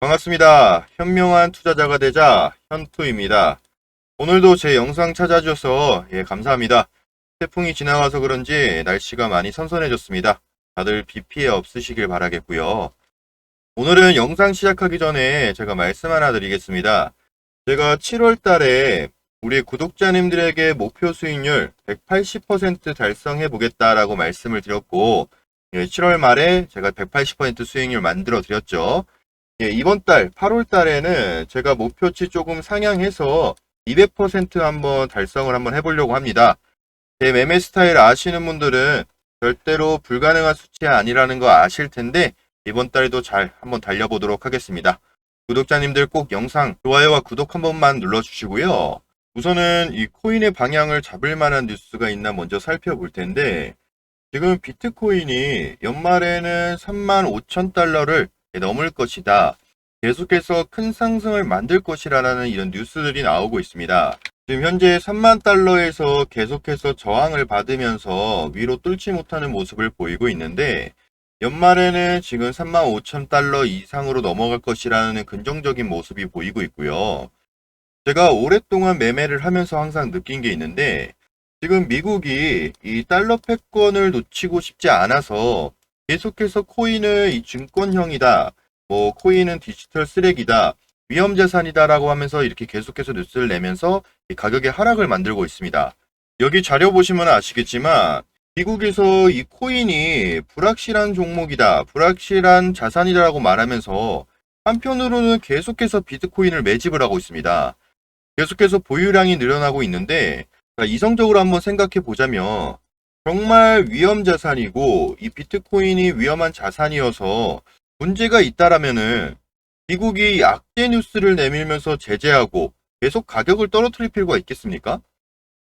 반갑습니다. 현명한 투자자가 되자 현투입니다. 오늘도 제 영상 찾아주셔서 예, 감사합니다. 태풍이 지나가서 그런지 날씨가 많이 선선해졌습니다. 다들 비 피해 없으시길 바라겠고요. 오늘은 영상 시작하기 전에 제가 말씀 하나 드리겠습니다. 제가 7월 달에 우리 구독자님들에게 목표 수익률 180% 달성해 보겠다라고 말씀을 드렸고 7월 말에 제가 180% 수익률 만들어 드렸죠. 예, 이번 달 8월 달에는 제가 목표치 조금 상향해서 200% 한번 달성을 한번 해보려고 합니다. 제 매매 스타일 아시는 분들은 절대로 불가능한 수치가 아니라는 거 아실 텐데 이번 달에도 잘 한번 달려보도록 하겠습니다. 구독자님들 꼭 영상 좋아요와 구독 한 번만 눌러주시고요. 우선은 이 코인의 방향을 잡을 만한 뉴스가 있나 먼저 살펴볼 텐데 지금 비트코인이 연말에는 3만 5천 달러를 넘을 것이다. 계속해서 큰 상승을 만들 것이라는 이런 뉴스들이 나오고 있습니다. 지금 현재 3만 달러에서 계속해서 저항을 받으면서 위로 뚫지 못하는 모습을 보이고 있는데 연말에는 지금 3만 5천 달러 이상으로 넘어갈 것이라는 긍정적인 모습이 보이고 있고요. 제가 오랫동안 매매를 하면서 항상 느낀 게 있는데 지금 미국이 이 달러 패권을 놓치고 싶지 않아서 계속해서 코인을 이 증권형이다. 뭐 코인은 디지털 쓰레기다. 위험 자산이다라고 하면서 이렇게 계속해서 뉴스를 내면서 이 가격의 하락을 만들고 있습니다. 여기 자료 보시면 아시겠지만 미국에서 이 코인이 불확실한 종목이다. 불확실한 자산이다라고 말하면서 한편으로는 계속해서 비트코인을 매집을 하고 있습니다. 계속해서 보유량이 늘어나고 있는데 자, 이성적으로 한번 생각해 보자면 정말 위험 자산이고 이 비트코인이 위험한 자산이어서 문제가 있다라면은 미국이 악재 뉴스를 내밀면서 제재하고 계속 가격을 떨어뜨릴 필요가 있겠습니까?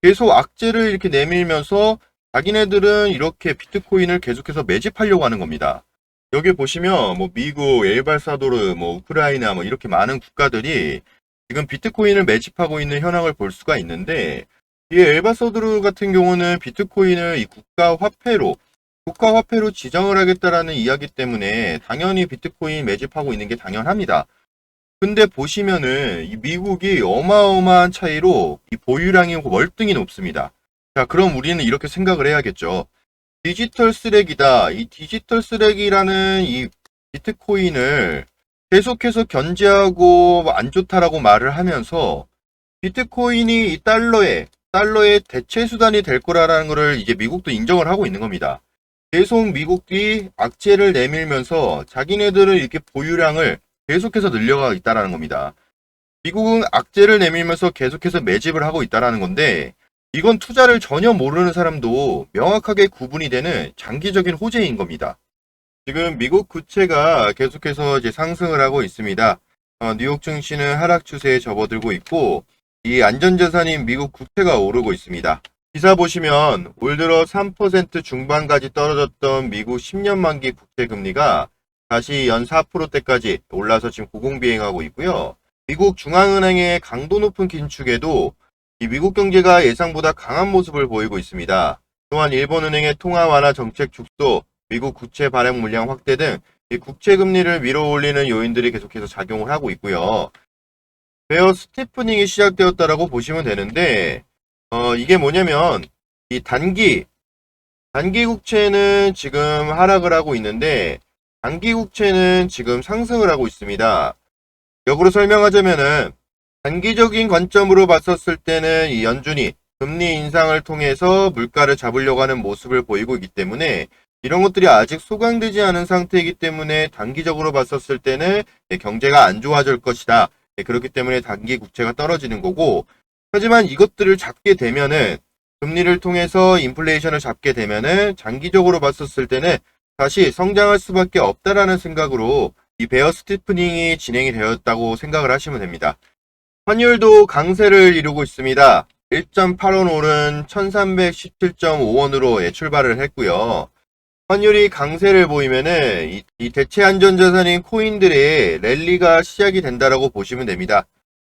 계속 악재를 이렇게 내밀면서 자기네들은 이렇게 비트코인을 계속해서 매집하려고 하는 겁니다. 여기 보시면 뭐 미국, 엘발사도르, 뭐 우크라이나 뭐 이렇게 많은 국가들이 지금 비트코인을 매집하고 있는 현황을 볼 수가 있는데 이 엘바서드르 같은 경우는 비트코인을 이 국가 화폐로 국가 화폐로 지정을 하겠다라는 이야기 때문에 당연히 비트코인 매집하고 있는 게 당연합니다. 근데 보시면은 이 미국이 어마어마한 차이로 이 보유량이 월등히 높습니다. 자, 그럼 우리는 이렇게 생각을 해야겠죠. 디지털 쓰레기다. 이 디지털 쓰레기라는 이 비트코인을 계속해서 견제하고 안 좋다라고 말을 하면서 비트코인이 이 달러에 달러의 대체 수단이 될 거라는 것을 이제 미국도 인정을 하고 있는 겁니다. 계속 미국이 악재를 내밀면서 자기네들은 이렇게 보유량을 계속해서 늘려가고 있다라는 겁니다. 미국은 악재를 내밀면서 계속해서 매집을 하고 있다라는 건데 이건 투자를 전혀 모르는 사람도 명확하게 구분이 되는 장기적인 호재인 겁니다. 지금 미국 구체가 계속해서 이제 상승을 하고 있습니다. 어, 뉴욕 증시는 하락 추세에 접어들고 있고 이 안전자산인 미국 국채가 오르고 있습니다. 기사 보시면 올 들어 3% 중반까지 떨어졌던 미국 10년 만기 국채 금리가 다시 연 4%대까지 올라서 지금 고공비행하고 있고요. 미국 중앙은행의 강도 높은 긴축에도 이 미국 경제가 예상보다 강한 모습을 보이고 있습니다. 또한 일본은행의 통화 완화 정책 축소, 미국 국채 발행 물량 확대 등이 국채 금리를 위로 올리는 요인들이 계속해서 작용을 하고 있고요. 베어 스티프닝이 시작되었다라고 보시면 되는데 어, 이게 뭐냐면 이 단기 단기 국채는 지금 하락을 하고 있는데 단기 국채는 지금 상승을 하고 있습니다. 역으로 설명하자면은 단기적인 관점으로 봤었을 때는 이 연준이 금리 인상을 통해서 물가를 잡으려고 하는 모습을 보이고 있기 때문에 이런 것들이 아직 소강되지 않은 상태이기 때문에 단기적으로 봤었을 때는 경제가 안 좋아질 것이다. 그렇기 때문에 단기 국채가 떨어지는 거고 하지만 이것들을 잡게 되면은 금리를 통해서 인플레이션을 잡게 되면은 장기적으로 봤었을 때는 다시 성장할 수밖에 없다라는 생각으로 이 베어 스티프닝이 진행이 되었다고 생각을 하시면 됩니다. 환율도 강세를 이루고 있습니다. 1.8원 오른 1317.5원으로 출발을 했고요. 환율이 강세를 보이면은 이, 이 대체 안전자산인 코인들의 랠리가 시작이 된다라고 보시면 됩니다.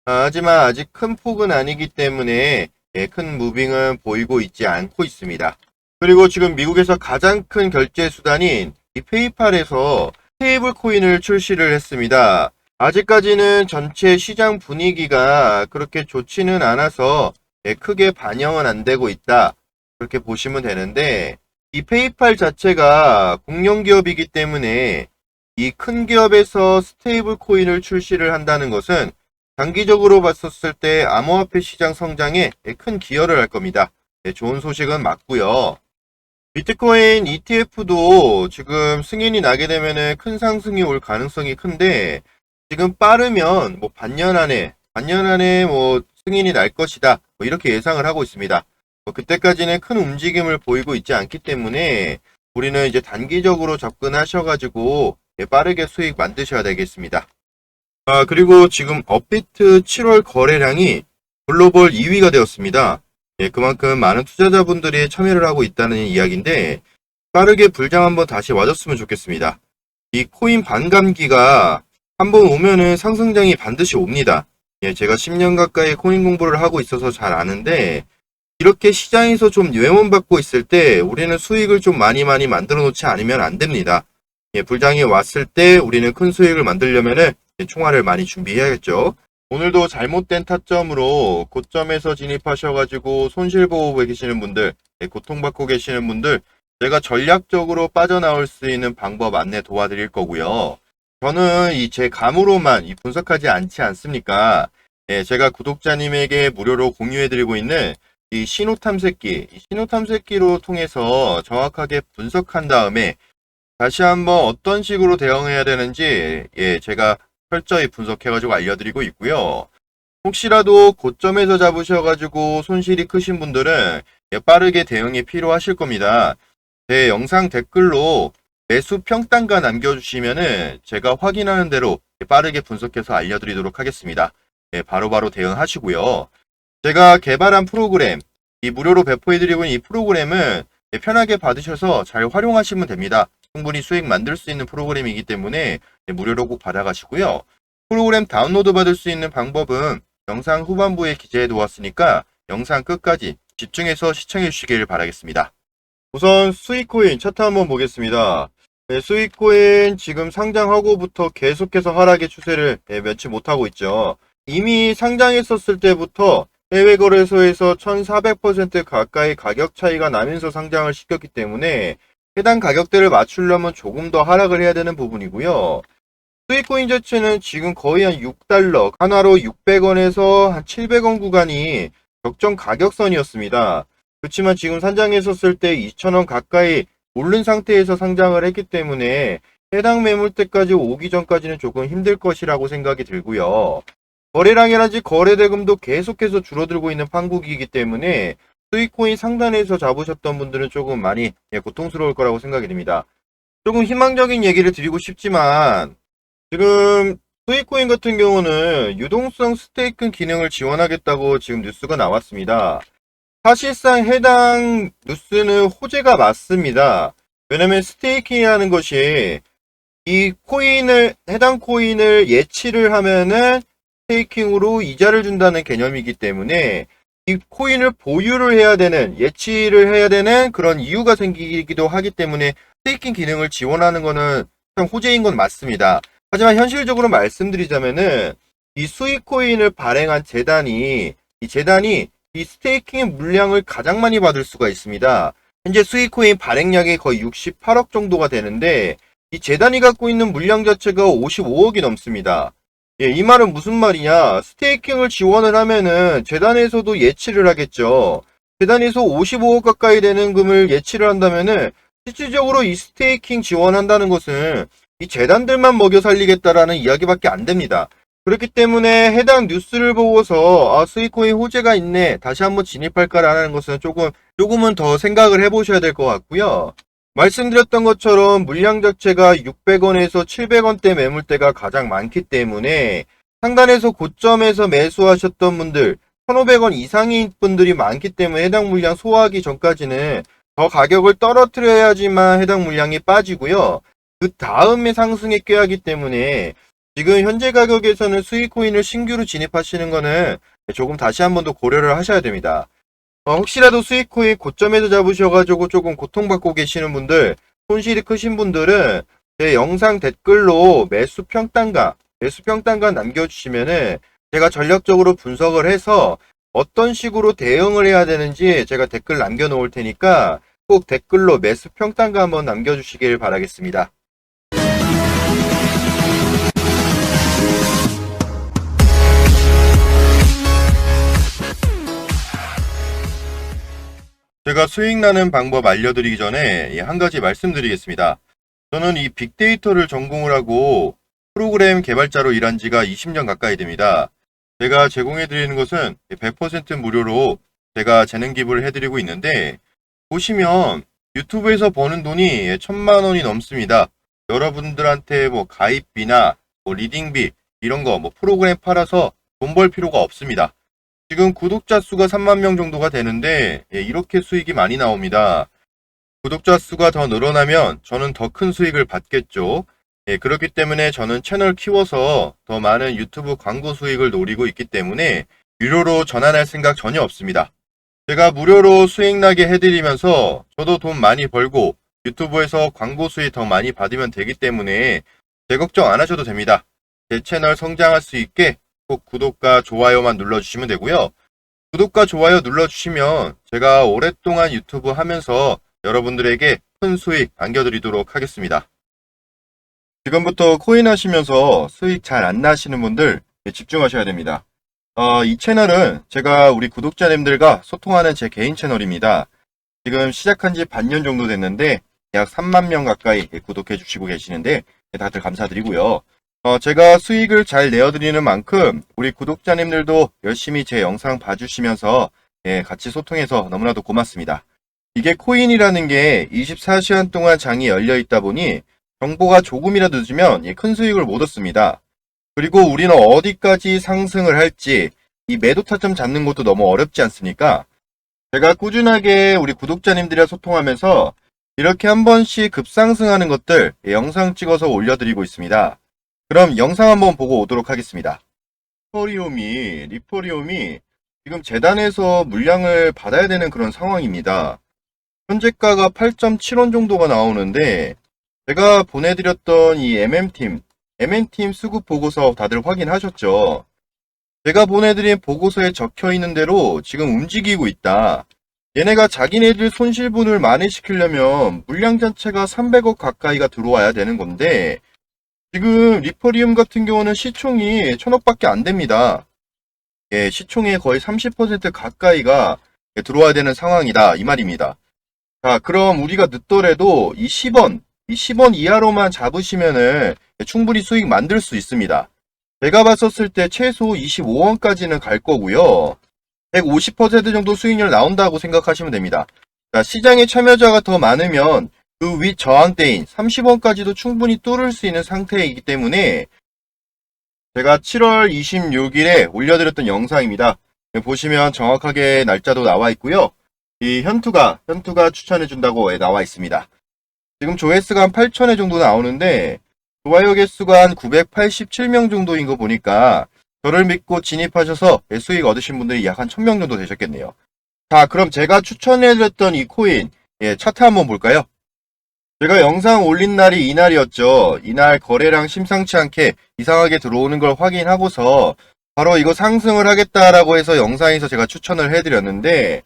아, 하지만 아직 큰 폭은 아니기 때문에 예, 큰 무빙은 보이고 있지 않고 있습니다. 그리고 지금 미국에서 가장 큰 결제 수단인 이 페이팔에서 테이블 코인을 출시를 했습니다. 아직까지는 전체 시장 분위기가 그렇게 좋지는 않아서 예, 크게 반영은 안 되고 있다. 그렇게 보시면 되는데 이 페이팔 자체가 공룡 기업이기 때문에 이 큰 기업에서 스테이블 코인을 출시를 한다는 것은 장기적으로 봤었을 때 암호화폐 시장 성장에 큰 기여를 할 겁니다. 예, 좋은 소식은 맞고요. 비트코인 ETF도 지금 승인이 나게 되면은 큰 상승이 올 가능성이 큰데 지금 빠르면 뭐 반년 안에 반년 안에 뭐 승인이 날 것이다. 뭐 이렇게 예상을 하고 있습니다. 뭐 그때까지는 큰 움직임을 보이고 있지 않기 때문에 우리는 이제 단기적으로 접근하셔가지고 예, 빠르게 수익 만드셔야 되겠습니다. 아, 그리고 지금 업비트 7월 거래량이 글로벌 2위가 되었습니다. 예, 그만큼 많은 투자자분들이 참여를 하고 있다는 이야기인데 빠르게 불장 한번 다시 와줬으면 좋겠습니다. 이 코인 반감기가 한번 오면은 상승장이 반드시 옵니다. 예, 제가 10년 가까이 코인 공부를 하고 있어서 잘 아는데 이렇게 시장에서 좀 외면받고 있을 때 우리는 수익을 좀 많이 많이 만들어 놓지 않으면 안 됩니다. 예, 불장이 왔을 때 우리는 큰 수익을 만들려면은 총알을 많이 준비해야겠죠. 오늘도 잘못된 타점으로 고점에서 진입하셔가지고 손실보호에 계시는 분들, 예, 고통받고 계시는 분들, 제가 전략적으로 빠져나올 수 있는 방법 안내 도와드릴 거고요. 저는 이 제 감으로만 이 분석하지 않지 않습니까? 예, 제가 구독자님에게 무료로 공유해드리고 있는 이 신호 탐색기, 이 신호 탐색기로 통해서 정확하게 분석한 다음에 다시 한번 어떤 식으로 대응해야 되는지 예, 제가 철저히 분석해가지고 알려드리고 있고요. 혹시라도 고점에서 잡으셔가지고 손실이 크신 분들은 예, 빠르게 대응이 필요하실 겁니다. 제 영상 댓글로 매수 평단가 남겨주시면은 제가 확인하는 대로 빠르게 분석해서 알려드리도록 하겠습니다. 예, 바로바로 대응하시고요. 제가 개발한 프로그램, 이 무료로 배포해드리고 있는 이 프로그램은 예, 편하게 받으셔서 잘 활용하시면 됩니다. 충분히 수익 만들 수 있는 프로그램이기 때문에 예, 무료로 꼭 받아가시고요. 프로그램 다운로드 받을 수 있는 방법은 영상 후반부에 기재해 두었으니까 영상 끝까지 집중해서 시청해 주시길 바라겠습니다. 우선 수익코인 차트 한번 보겠습니다. 네, 수익코인 지금 상장하고부터 계속해서 하락의 추세를 네, 면치 못하고 있죠. 이미 상장했었을 때부터 해외 거래소에서 1400% 가까이 가격 차이가 나면서 상장을 시켰기 때문에 해당 가격대를 맞추려면 조금 더 하락을 해야 되는 부분이고요. 수익코인 자체는 지금 거의 한 6달러, 하나로 600원에서 한 700원 구간이 적정 가격선이었습니다. 그렇지만 지금 상장했었을 때 2,000원 가까이 오른 상태에서 상장을 했기 때문에 해당 매물대까지 오기 전까지는 조금 힘들 것이라고 생각이 들고요. 거래량이라든지 거래대금도 계속해서 줄어들고 있는 판국이기 때문에 수익코인 상단에서 잡으셨던 분들은 조금 많이 예, 고통스러울 거라고 생각이 됩니다. 조금 희망적인 얘기를 드리고 싶지만 지금 수익코인 같은 경우는 유동성 스테이킹 기능을 지원하겠다고 지금 뉴스가 나왔습니다. 사실상 해당 뉴스는 호재가 맞습니다. 왜냐면 스테이킹이라는 것이 이 코인을 해당 코인을 예치를 하면은 스테이킹으로 이자를 준다는 개념이기 때문에 이 코인을 보유를 해야 되는 예치를 해야 되는 그런 이유가 생기기도 하기 때문에 스테이킹 기능을 지원하는 거는 참 호재인 건 맞습니다. 하지만 현실적으로 말씀드리자면은 이 수익 코인을 발행한 재단이 이 재단이 이 스테이킹의 물량을 가장 많이 받을 수가 있습니다. 현재 수익 코인 발행량이 거의 68억 정도가 되는데 이 재단이 갖고 있는 물량 자체가 55억이 넘습니다. 예, 이 말은 무슨 말이냐? 스테이킹을 지원을 하면은 재단에서도 예치를 하겠죠. 재단에서 55억 가까이 되는 금을 예치를 한다면은 실질적으로 이 스테이킹 지원한다는 것은 이 재단들만 먹여 살리겠다라는 이야기밖에 안 됩니다. 그렇기 때문에 해당 뉴스를 보고서 아, 스위코인 호재가 있네. 다시 한번 진입할까라는 것은 조금 조금은 더 생각을 해보셔야 될 것 같고요. 말씀드렸던 것처럼 물량 자체가 600원에서 700원대 매물대가 가장 많기 때문에 상단에서 고점에서 매수하셨던 분들 1,500원 이상인 분들이 많기 때문에 해당 물량 소화하기 전까지는 더 가격을 떨어뜨려야지만 해당 물량이 빠지고요. 그 다음에 상승에 껴하기 때문에 지금 현재 가격에서는 수익코인을 신규로 진입하시는 거는 조금 다시 한 번 더 고려를 하셔야 됩니다. 어, 혹시라도 수익코인 고점에서 잡으셔가지고 조금 고통받고 계시는 분들, 손실이 크신 분들은 제 영상 댓글로 매수 평단가, 매수 평단가 남겨주시면은 제가 전략적으로 분석을 해서 어떤 식으로 대응을 해야 되는지 제가 댓글 남겨놓을 테니까 꼭 댓글로 매수 평단가 한번 남겨주시길 바라겠습니다. 제가 수익 나는 방법 알려드리기 전에 예, 한 가지 말씀드리겠습니다. 저는 이 빅데이터를 전공을 하고 프로그램 개발자로 일한 지가 20년 가까이 됩니다. 제가 제공해드리는 것은 100% 무료로 제가 재능 기부를 해드리고 있는데 보시면 유튜브에서 버는 돈이 천만 원이 넘습니다. 여러분들한테 뭐 가입비나 뭐 리딩비 이런 거 뭐 프로그램 팔아서 돈 벌 필요가 없습니다. 지금 구독자 수가 3만 명 정도가 되는데 예, 이렇게 수익이 많이 나옵니다. 구독자 수가 더 늘어나면 저는 더 큰 수익을 받겠죠. 예, 그렇기 때문에 저는 채널 키워서 더 많은 유튜브 광고 수익을 노리고 있기 때문에 유료로 전환할 생각 전혀 없습니다. 제가 무료로 수익 나게 해드리면서 저도 돈 많이 벌고 유튜브에서 광고 수익 더 많이 받으면 되기 때문에 제 걱정 안 하셔도 됩니다. 제 채널 성장할 수 있게 꼭 구독과 좋아요만 눌러주시면 되고요. 구독과 좋아요 눌러주시면 제가 오랫동안 유튜브 하면서 여러분들에게 큰 수익 안겨드리도록 하겠습니다. 지금부터 코인 하시면서 수익 잘 안 나시는 분들 집중하셔야 됩니다. 어, 이 채널은 제가 우리 구독자님들과 소통하는 제 개인 채널입니다. 지금 시작한 지 반년 정도 됐는데 약 3만 명 가까이 구독해 주시고 계시는데 다들 감사드리고요. 어, 제가 수익을 잘 내어드리는 만큼 우리 구독자님들도 열심히 제 영상 봐주시면서 예, 같이 소통해서 너무나도 고맙습니다. 이게 코인이라는 게 24시간 동안 장이 열려 있다 보니 정보가 조금이라도 늦으면 예, 큰 수익을 못 얻습니다. 그리고 우리는 어디까지 상승을 할지 이 매도 타점 잡는 것도 너무 어렵지 않습니까? 제가 꾸준하게 우리 구독자님들이랑 소통하면서 이렇게 한 번씩 급상승하는 것들 예, 영상 찍어서 올려드리고 있습니다. 그럼 영상 한번 보고 오도록 하겠습니다. 리포리움이 리포리움이 지금 재단에서 물량을 받아야 되는 그런 상황입니다. 현재가가 8.7원 정도가 나오는데 제가 보내드렸던 이 MM팀 MM팀 수급 보고서 다들 확인하셨죠? 제가 보내드린 보고서에 적혀 있는 대로 지금 움직이고 있다. 얘네가 자기네들 손실분을 만회시키려면 물량 자체가 300억 가까이가 들어와야 되는 건데 지금 리퍼리움 같은 경우는 시총이 천억밖에 안 됩니다. 예, 시총의 거의 30% 가까이가 들어와야 되는 상황이다 이 말입니다. 자, 그럼 우리가 늦더라도 이 10원, 이 10원 이하로만 잡으시면은 충분히 수익 만들 수 있습니다. 제가 봤었을 때 최소 25원까지는 갈 거고요. 150% 정도 수익률 나온다고 생각하시면 됩니다. 자, 시장에 참여자가 더 많으면 그 윗 저항대인 30원까지도 충분히 뚫을 수 있는 상태이기 때문에 제가 7월 26일에 올려드렸던 영상입니다. 보시면 정확하게 날짜도 나와 있고요. 이 현투가 현투가 추천해 준다고 나와 있습니다. 지금 조회수가 한 8천회 정도 나오는데 좋아요 개수가 한 987명 정도인 거 보니까 저를 믿고 진입하셔서 수익 얻으신 분들이 약 한 1000명 정도 되셨겠네요. 자, 그럼 제가 추천해드렸던 이 코인, 예, 차트 한번 볼까요? 제가 영상 올린 날이 이날이었죠. 이날 거래량 심상치 않게 이상하게 들어오는 걸 확인하고서 바로 이거 상승을 하겠다라고 해서 영상에서 제가 추천을 해드렸는데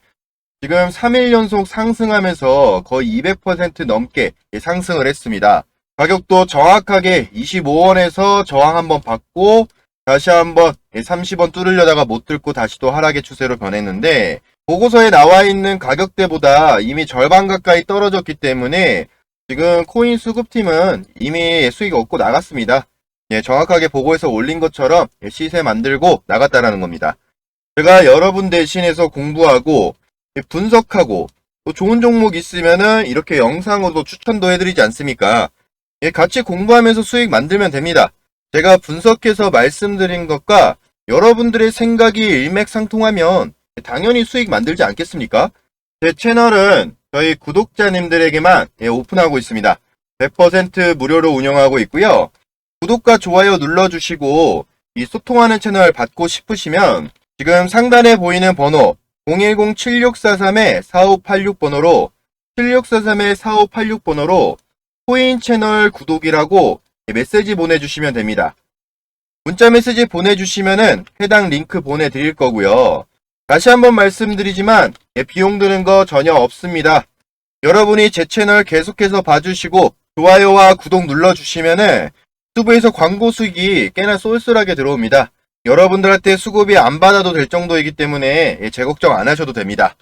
지금 3일 연속 상승하면서 거의 200% 넘게 상승을 했습니다. 가격도 정확하게 25원에서 저항 한번 받고 다시 한번 30원 뚫으려다가 못 뚫고 다시 또 하락의 추세로 변했는데 보고서에 나와 있는 가격대보다 이미 절반 가까이 떨어졌기 때문에 지금 코인 수급팀은 이미 수익 얻고 나갔습니다. 예, 정확하게 보고에서 올린 것처럼 시세 만들고 나갔다라는 겁니다. 제가 여러분 대신해서 공부하고 분석하고 또 좋은 종목 있으면은 이렇게 영상으로도 추천도 해드리지 않습니까? 예, 같이 공부하면서 수익 만들면 됩니다. 제가 분석해서 말씀드린 것과 여러분들의 생각이 일맥상통하면 당연히 수익 만들지 않겠습니까? 제 채널은 저희 구독자님들에게만 예, 오픈하고 있습니다. 100% 무료로 운영하고 있고요. 구독과 좋아요 눌러주시고 이 소통하는 채널 받고 싶으시면 지금 상단에 보이는 번호 010-7643-4586번호로 7643-4586번호로 코인 채널 구독이라고 메시지 보내주시면 됩니다. 문자 메시지 보내주시면은 해당 링크 보내드릴 거고요. 다시 한번 말씀드리지만 예, 비용 드는 거 전혀 없습니다. 여러분이 제 채널 계속해서 봐주시고 좋아요와 구독 눌러주시면은 유튜브에서 광고 수익이 꽤나 쏠쏠하게 들어옵니다. 여러분들한테 수고비 안 받아도 될 정도이기 때문에 예, 제 걱정 안 하셔도 됩니다.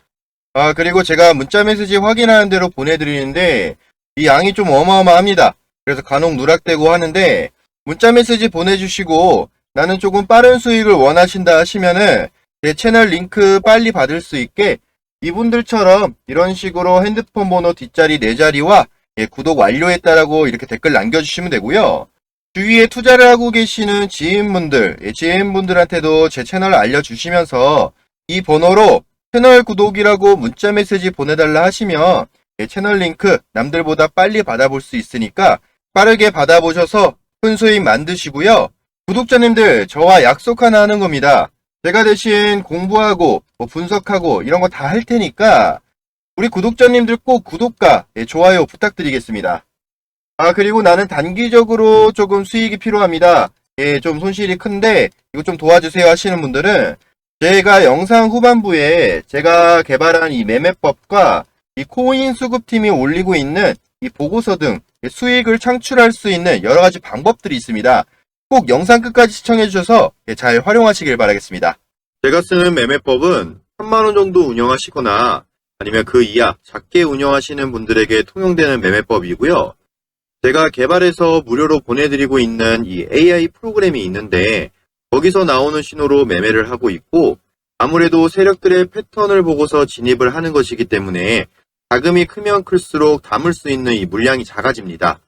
아, 그리고 제가 문자 메시지 확인하는 대로 보내드리는데 이 양이 좀 어마어마합니다. 그래서 간혹 누락되고 하는데 문자 메시지 보내주시고 나는 조금 빠른 수익을 원하신다 하시면은 제 채널 링크 빨리 받을 수 있게 이분들처럼 이런 식으로 핸드폰 번호 뒷자리 네 자리와 예, 구독 완료했다라고 이렇게 댓글 남겨주시면 되고요. 주위에 투자를 하고 계시는 지인분들, 예, 지인분들한테도 제 채널을 알려주시면서 이 번호로 채널 구독이라고 문자 메시지 보내달라 하시면 예, 채널 링크 남들보다 빨리 받아볼 수 있으니까 빠르게 받아보셔서 큰 수익 만드시고요. 구독자님들, 저와 약속 하나 하는 겁니다. 제가 대신 공부하고 뭐 분석하고 이런 거 다 할 테니까 우리 구독자님들 꼭 구독과 예, 좋아요 부탁드리겠습니다. 아, 그리고 나는 단기적으로 조금 수익이 필요합니다. 예, 좀 손실이 큰데 이거 좀 도와주세요 하시는 분들은 제가 영상 후반부에 제가 개발한 이 매매법과 이 코인 수급팀이 올리고 있는 이 보고서 등 수익을 창출할 수 있는 여러 가지 방법들이 있습니다. 꼭 영상 끝까지 시청해 주셔서 예, 잘 활용하시길 바라겠습니다. 제가 쓰는 매매법은 3만원 정도 운영하시거나 아니면 그 이하 작게 운영하시는 분들에게 통용되는 매매법이고요. 제가 개발해서 무료로 보내드리고 있는 이 AI 프로그램이 있는데 거기서 나오는 신호로 매매를 하고 있고 아무래도 세력들의 패턴을 보고서 진입을 하는 것이기 때문에 자금이 크면 클수록 담을 수 있는 이 물량이 작아집니다.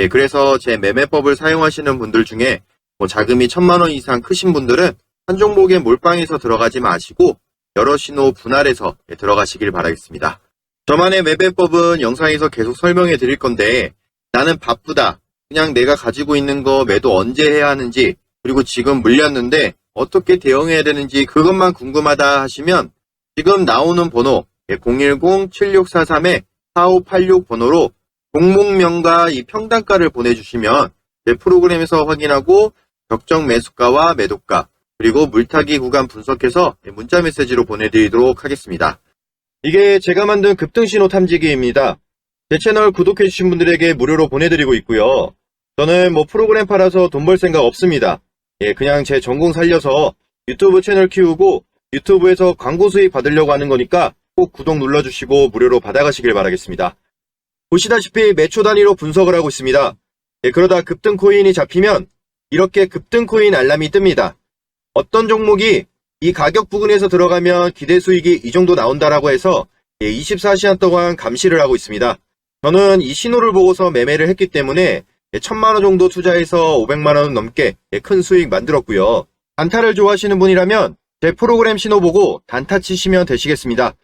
예, 그래서 제 매매법을 사용하시는 분들 중에 뭐 자금이 천만 원 이상 크신 분들은 한 종목에 몰빵해서 들어가지 마시고 여러 신호 분할해서 예, 들어가시길 바라겠습니다. 저만의 매매법은 영상에서 계속 설명해 드릴 건데 나는 바쁘다. 그냥 내가 가지고 있는 거 매도 언제 해야 하는지 그리고 지금 물렸는데 어떻게 대응해야 되는지 그것만 궁금하다 하시면 지금 나오는 번호 010-7643-4586 번호로 종목명과 이 평단가를 보내주시면 제 프로그램에서 확인하고 적정 매수가와 매도가 그리고 물타기 구간 분석해서 문자 메시지로 보내드리도록 하겠습니다. 이게 제가 만든 급등신호 탐지기입니다. 제 채널 구독해주신 분들에게 무료로 보내드리고 있고요. 저는 뭐 프로그램 팔아서 돈 벌 생각 없습니다. 예, 그냥 제 전공 살려서 유튜브 채널 키우고 유튜브에서 광고 수익 받으려고 하는 거니까 꼭 구독 눌러주시고 무료로 받아가시길 바라겠습니다. 보시다시피 매초 단위로 분석을 하고 있습니다. 예, 그러다 급등 코인이 잡히면 이렇게 급등 코인 알람이 뜹니다. 어떤 종목이 이 가격 부근에서 들어가면 기대 수익이 이 정도 나온다라고 해서 24시간 동안 감시를 하고 있습니다. 저는 이 신호를 보고서 매매를 했기 때문에 천만 원 정도 투자해서 500만 원 넘게 큰 수익 만들었고요. 단타를 좋아하시는 분이라면 제 프로그램 신호 보고 단타 치시면 되시겠습니다.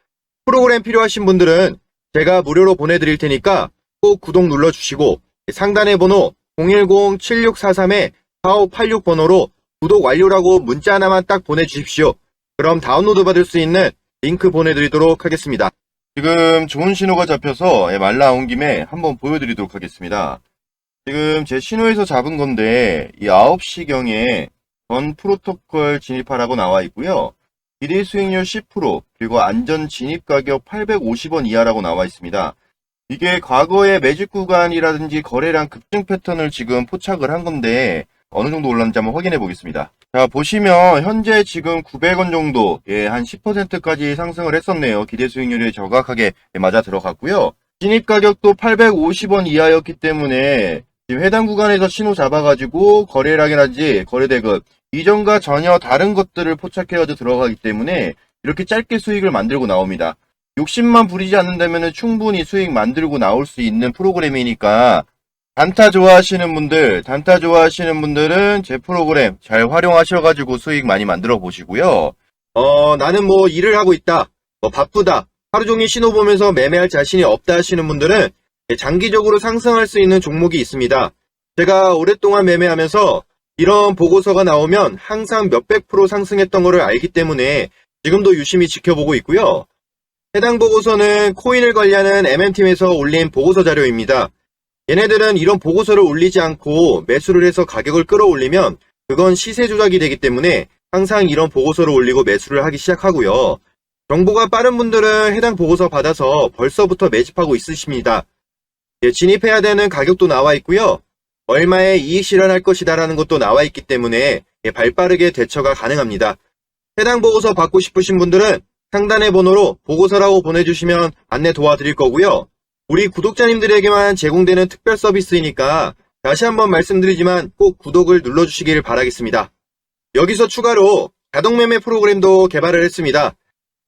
프로그램 필요하신 분들은 제가 무료로 보내드릴 테니까 꼭 구독 눌러주시고 상단의 번호 010-7643-4586 번호로 구독 완료라고 문자 하나만 딱 보내주십시오. 그럼 다운로드 받을 수 있는 링크 보내드리도록 하겠습니다. 지금 좋은 신호가 잡혀서 예, 말 나온 김에 한번 보여드리도록 하겠습니다. 지금 제 신호에서 잡은 건데 이 9시경에 전 프로토콜 진입하라고 나와 있고요. 기대 수익률 10% 그리고 안전 진입 가격 850원 이하라고 나와 있습니다. 이게 과거의 매직 구간이라든지 거래량 급증 패턴을 지금 포착을 한 건데 어느 정도 올랐는지 한번 확인해 보겠습니다. 자 보시면 현재 지금 900원 정도 예, 한 10%까지 상승을 했었네요. 기대 수익률이 정확하게 맞아 들어갔고요. 진입 가격도 850원 이하였기 때문에 지금 해당 구간에서 신호 잡아가지고 거래량이라든지 거래 대금 이전과 전혀 다른 것들을 포착해가지고 들어가기 때문에 이렇게 짧게 수익을 만들고 나옵니다. 욕심만 부리지 않는다면 충분히 수익 만들고 나올 수 있는 프로그램이니까 단타 좋아하시는 분들, 단타 좋아하시는 분들은 제 프로그램 잘 활용하셔가지고 수익 많이 만들어 보시고요. 어, 나는 뭐 일을 하고 있다. 뭐 바쁘다. 하루 종일 신호 보면서 매매할 자신이 없다 하시는 분들은 장기적으로 상승할 수 있는 종목이 있습니다. 제가 오랫동안 매매하면서 이런 보고서가 나오면 항상 몇백 프로 상승했던 것을 알기 때문에 지금도 유심히 지켜보고 있고요. 해당 보고서는 코인을 관리하는 MM팀에서 올린 보고서 자료입니다. 얘네들은 이런 보고서를 올리지 않고 매수를 해서 가격을 끌어올리면 그건 시세 조작이 되기 때문에 항상 이런 보고서를 올리고 매수를 하기 시작하고요. 정보가 빠른 분들은 해당 보고서 받아서 벌써부터 매집하고 있으십니다. 예, 진입해야 되는 가격도 나와 있고요. 얼마에 이익 실현할 것이다라는 것도 나와 있기 때문에 예, 발빠르게 대처가 가능합니다. 해당 보고서 받고 싶으신 분들은 상단의 번호로 보고서라고 보내주시면 안내 도와드릴 거고요. 우리 구독자님들에게만 제공되는 특별 서비스이니까 다시 한번 말씀드리지만 꼭 구독을 눌러주시길 바라겠습니다. 여기서 추가로 자동매매 프로그램도 개발을 했습니다.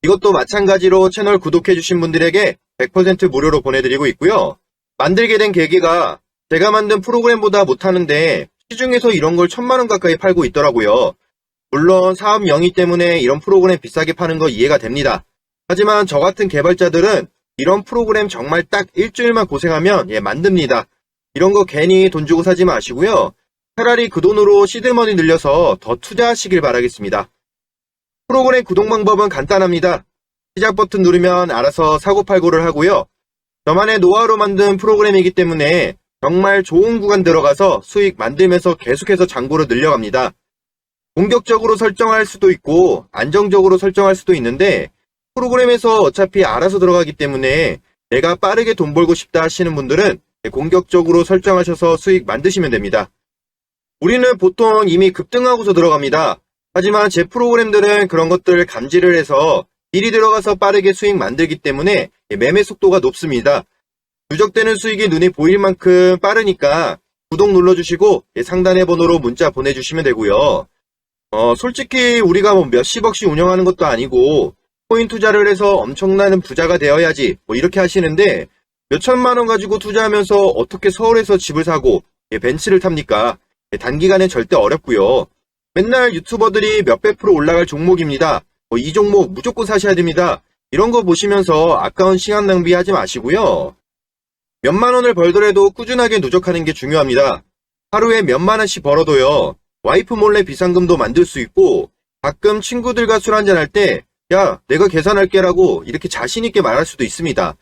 이것도 마찬가지로 채널 구독해주신 분들에게 100% 무료로 보내드리고 있고요. 만들게 된 계기가 제가 만든 프로그램보다 못하는데 시중에서 이런 걸 천만 원 가까이 팔고 있더라고요. 물론 사업 영위 때문에 이런 프로그램 비싸게 파는 거 이해가 됩니다. 하지만 저 같은 개발자들은 이런 프로그램 정말 딱 일주일만 고생하면 예, 만듭니다. 이런 거 괜히 돈 주고 사지 마시고요. 차라리 그 돈으로 시드머니 늘려서 더 투자하시길 바라겠습니다. 프로그램 구독 방법은 간단합니다. 시작 버튼 누르면 알아서 사고팔고를 하고요. 저만의 노하우로 만든 프로그램이기 때문에 정말 좋은 구간 들어가서 수익 만들면서 계속해서 잔고를 늘려갑니다. 공격적으로 설정할 수도 있고 안정적으로 설정할 수도 있는데 프로그램에서 어차피 알아서 들어가기 때문에 내가 빠르게 돈 벌고 싶다 하시는 분들은 공격적으로 설정하셔서 수익 만드시면 됩니다. 우리는 보통 이미 급등하고서 들어갑니다. 하지만 제 프로그램들은 그런 것들을 감지를 해서 미리 들어가서 빠르게 수익 만들기 때문에 매매 속도가 높습니다. 누적되는 수익이 눈에 보일 만큼 빠르니까 구독 눌러주시고 상단의 번호로 문자 보내주시면 되고요. 어, 솔직히 우리가 뭐 몇십억씩 운영하는 것도 아니고 코인 투자를 해서 엄청나는 부자가 되어야지 뭐 이렇게 하시는데 몇천만 원 가지고 투자하면서 어떻게 서울에서 집을 사고 예, 벤츠를 탑니까? 예, 단기간에 절대 어렵고요. 맨날 유튜버들이 몇백 프로 올라갈 종목입니다. 뭐 이 종목 무조건 사셔야 됩니다. 이런 거 보시면서 아까운 시간 낭비하지 마시고요. 몇만 원을 벌더라도 꾸준하게 누적하는 게 중요합니다. 하루에 몇만 원씩 벌어도요. 와이프 몰래 비상금도 만들 수 있고 가끔 친구들과 술 한잔 할 때 야, 내가 계산할게 라고 이렇게 자신있게 말할 수도 있습니다.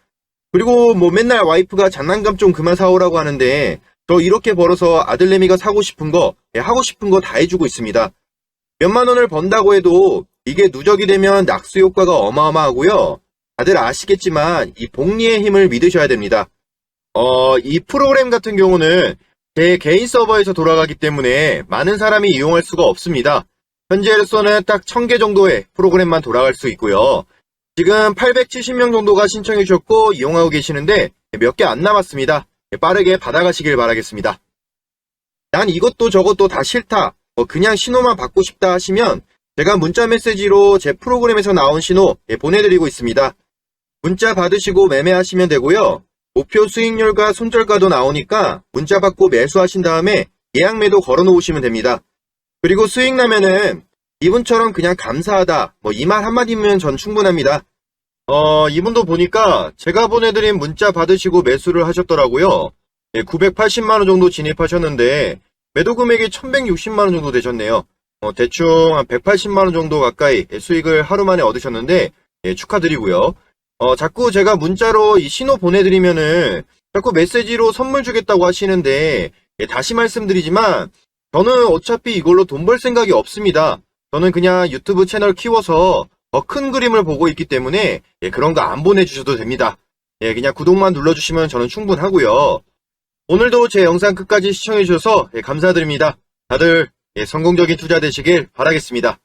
그리고 뭐 맨날 와이프가 장난감 좀 그만 사오라고 하는데 저 이렇게 벌어서 아들내미가 사고 싶은 거, 예, 하고 싶은 거 다 해주고 있습니다. 몇만 원을 번다고 해도 이게 누적이 되면 낙수 효과가 어마어마하고요. 다들 아시겠지만 이 복리의 힘을 믿으셔야 됩니다. 어, 이 프로그램 같은 경우는 제 개인 서버에서 돌아가기 때문에 많은 사람이 이용할 수가 없습니다. 현재로서는 딱 1000개 정도의 프로그램만 돌아갈 수 있고요. 지금 870명 정도가 신청해 주셨고 이용하고 계시는데 몇 개 안 남았습니다. 빠르게 받아가시길 바라겠습니다. 난 이것도 저것도 다 싫다. 뭐 그냥 신호만 받고 싶다 하시면 제가 문자 메시지로 제 프로그램에서 나온 신호 예, 보내드리고 있습니다. 문자 받으시고 매매하시면 되고요. 목표 수익률과 손절가도 나오니까 문자 받고 매수하신 다음에 예약 매도 걸어 놓으시면 됩니다. 그리고 수익 나면은 이분처럼 그냥 감사하다 뭐 이 말 한마디면 전 충분합니다. 어 이분도 보니까 제가 보내드린 문자 받으시고 매수를 하셨더라고요. 980만원 정도 진입하셨는데 매도 금액이 1160만원 정도 되셨네요. 어, 대충 한 180만원 정도 가까이 수익을 하루 만에 얻으셨는데 예, 축하드리고요. 어, 자꾸 제가 문자로 이 신호 보내드리면은 자꾸 메시지로 선물 주겠다고 하시는데 예, 다시 말씀드리지만 저는 어차피 이걸로 돈 벌 생각이 없습니다. 저는 그냥 유튜브 채널 키워서 더 큰 그림을 보고 있기 때문에 예, 그런 거 안 보내주셔도 됩니다. 예, 그냥 구독만 눌러주시면 저는 충분하고요. 오늘도 제 영상 끝까지 시청해주셔서 예, 감사드립니다. 다들 예, 성공적인 투자 되시길 바라겠습니다.